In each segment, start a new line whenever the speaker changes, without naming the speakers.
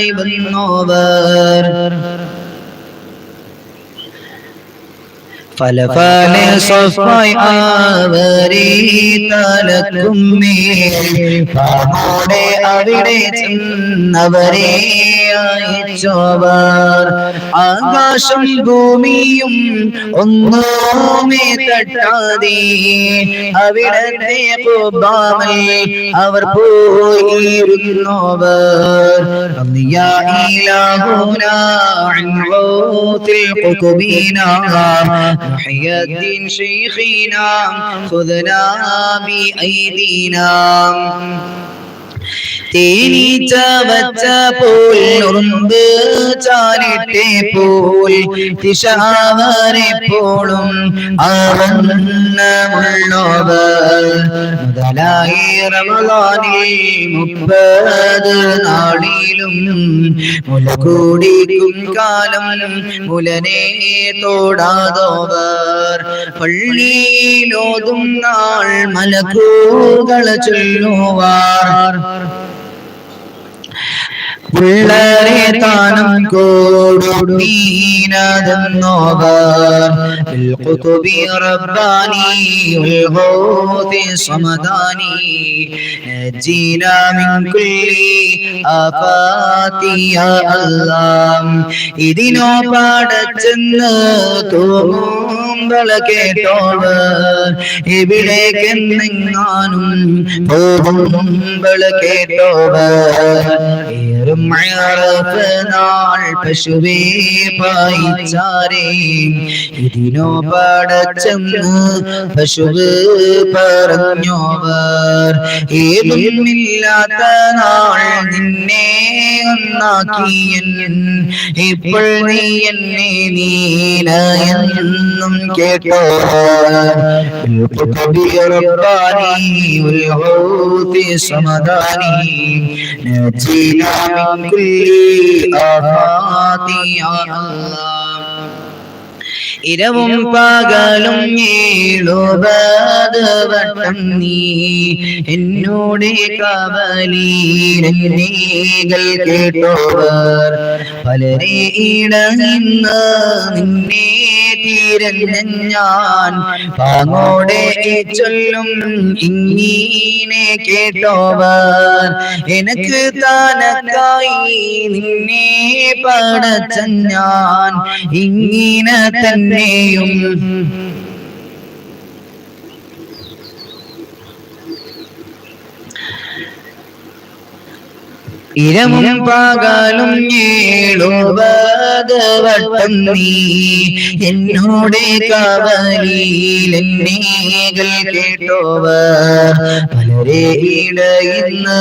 ibn Nawar. പല പല സ്വഫായി അവരെ തലക്കും മേടെ അവിടെ ചെന്നവരെ അയച്ചോവർ. ആകാശം ഭൂമിയും ഒന്നോമേ തട്ടാതെ. അവിടത്തെ കുബാമൽ അവർ പോയിരുന്നോവർ. يا محي الدين شيخنا خذنا بأيدينا. തേനീച്ച വച്ച പോൽ ഉറുമ്പ് ചാലിട്ടെ പോൽ ദിശാവരെപ്പോഴും ആവന്നമുള്ളവർ മുതലായി റമദാനിൽ മുപ്പത് നാളിലും മുല കൂടിക്കും കാലം മുലനെ തോടാതോവർ. പള്ളിയിലോതും നാൾ മലക്കൂകൾ ചൊല്ലുവാർ. ഉള്ളറെ താനം കൂടുന്നോകാർ ഇതിനോ പാടച്ചെന്ന് തോമ്പള കേട്ടോവർ എവിടേക്കെന്നെങ്ങാനും തോമ്പള കേട്ടോവർ വെറും നാൾ പശുവേ പായിച്ചാരേ. ഇതിനോ പാടച്ചെന്ന് പശുവ് പറഞ്ഞോവർ. ഏതൊന്നുമില്ലാത്ത നാൾ നിന്നെ ഒന്നാക്കി ഇപ്പോൾ നീ എന്നെ നീല എന്നും കേട്ടോ സമദാനി. നജീനാ من كل آفات يا الله ഇരവും പകലും ഏഴുപത് വട്ടം നീ എന്നോട് കവലീരങ്ങൾ കേട്ടോവർ. പലരെ ഇടനിന്ന് നിന്നെ തിരഞ്ഞ ഞാൻ പാങ്ങോടെ ചൊല്ലും ഇങ്ങനെ കേട്ടോവർ. എനക്ക് താനക്കായി നിന്നെ പടച്ച ഞാൻ ഇങ്ങനെ തന്നെയും ഇരമും പകലും ഏഴുപത് വട്ടം നീ. എന്നോട് കവലിയിൽ കേട്ടോവ. പലരെ ഇടയിന്ന്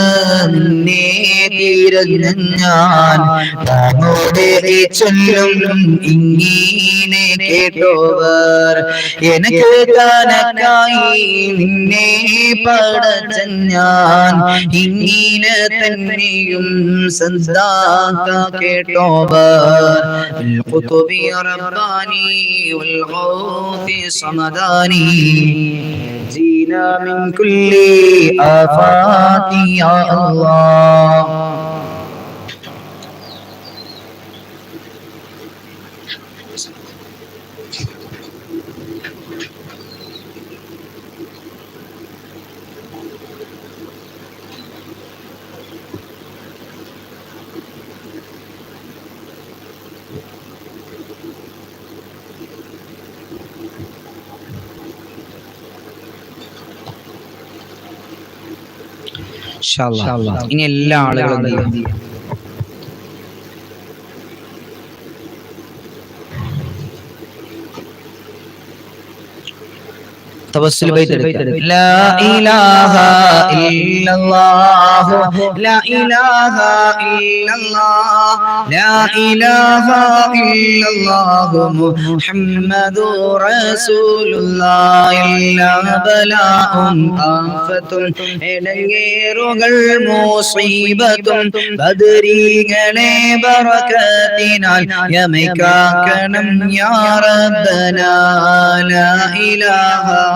നിന്നെ തിരഞ്ഞ ഞാൻ. താങ്ങോടെ ചൊല്ലും ഇങ്ങനെ കേട്ടോവർ. എനിക്ക് താനക്കായി നിന്നെ പടച്ച ഞാൻ. ഇങ്ങനെ തന്നെയും صداق کے ٹوبر القطب ربانی والغوث صمدانی جینا من کل آفات یا اللہ ഇനി എല്ലാ ആളുകളും എന്ത് ചെയ്യും? തവസ്സുൽ ബൈത്ത് എടുക്കുക ലാ ഇലാഹ ഇല്ലല്ലാഹ് ലാ ഇലാഹ ഇല്ലല്ലാഹ് ലാ ഇലാഹ ഇല്ലല്ലാഹ് മുഹമ്മദുർ റസൂലുള്ളാഹ് ഇല്ലാ ബലാഉം ആഫത്തും ഇടങ്ങേറുകൾ മുസീബത്തും ബദരീകളെ ബറകത്തിനാൽ യമൈക്കാക്കണം യാ റബ്ബനാ ലാ ഇലാഹ